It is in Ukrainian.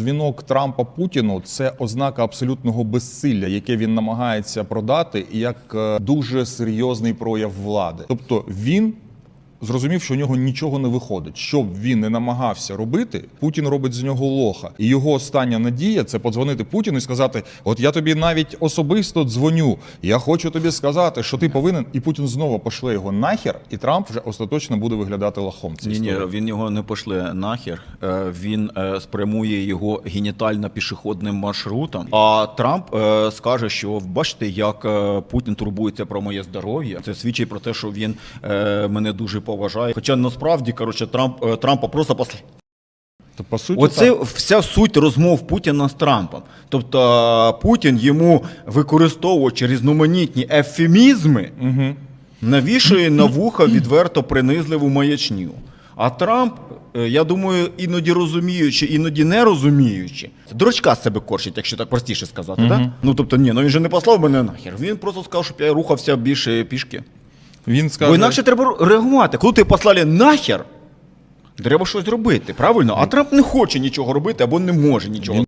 дзвінок Трампа Путіну це ознака абсолютного безсилля, яке він намагається продати, як е, дуже серйозний прояв влади. Тобто він. Зрозумів, що у нього нічого не виходить. Що б він не намагався робити, Путін робить з нього лоха. І його остання надія це подзвонити Путіну і сказати: От я тобі навіть особисто дзвоню. Я хочу тобі сказати, що ти повинен, і Путін знову пошле його нахер, і Трамп вже остаточно буде виглядати лохом. Ні, ні, він його не пошле нахер. Е, Він е, спрямує його генітально пішохідним маршрутом. А Трамп е, скаже, що бачите, як Путін турбується про моє здоров'я. Це свідчить про те, що він мене дуже поважає. Хоча насправді, коротше, Трамп е, Трампа просто пос... То, по суті, Оце так. вся суть розмов Путіна з Трампом. Тобто е, Путін йому використовуючи різноманітні ефемізми, навішує на вуха відверто принизливу маячню. А Трамп, е, я думаю, іноді розуміючи, іноді не розуміючи, це дурачка з себе корчить, якщо так простіше сказати. Да? Ну тобто, ні, ну він же не послав мене нахер. Він просто сказав, щоб я рухався більше пішки. Він скаже, Бо інакше треба реагувати. Коли ти послали нахер, треба щось робити, правильно? А Трамп не хоче нічого робити або не може нічого